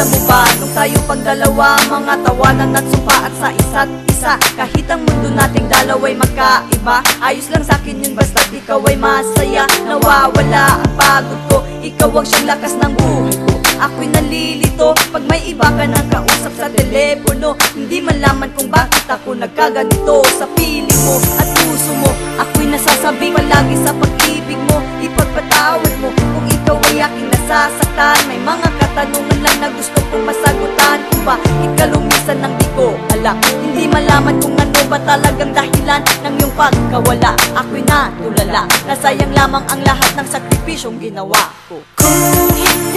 Alam mo ba, nung tayo pang Mga tawanan at sumpaan sa isa't isa. Kahit ang mundo nating dalaway magkaiba Ayos lang sa'kin yun basta't ikaw ay masaya. Nawawala ang pagod ko Ikaw ang siyang lakas ng buhay ko. Ako'y nalilito Pag may iba ka nang kausap sa telepono Hindi malaman kung bakit ako nagkaganito Sa kong masagutan Kung bakit ka lumisan nang di ko alam. Hindi malaman kung ano ba talagang dahilan Ng iyong pagkawala. Ako'y natulala Nasayang lamang ang lahat ng sakripisyong ginawa ko. Kung hindi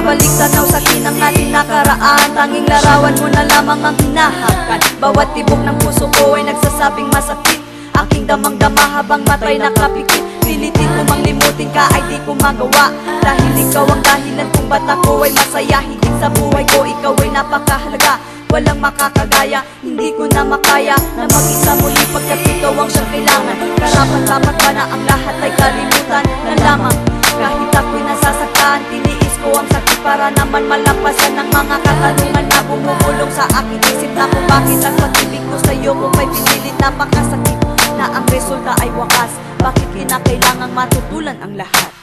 Bumabalik tanaw sa akin ang ating nakaraan Tanging larawan mo na lamang ang hinahakan. Bawat tibok ng puso ko ay nagsasabing masakit. Aking damang-dama habang matay nakapikit. Pilitin ko mang limutin ka ay di ko magawa. Dahil ikaw ang dahilan kung ba't ako ay masaya. Higit sa buhay ko ikaw ay napakahalaga. Walang makakagaya, hindi ko na makaya Na mag-isa muli pagkat ikaw ang siyang kailangan. Karapat dapat ba na ang lahat ay kalimutan na lamang para naman malampasan ng mga katanungan na bumubulong sa aking isip. Na kung bakit ang pag-ibig ko sa'yo kung may pinilit? Napakasakit na ang resulta ay wakas. Bakit kinakailangang matutulan ang lahat?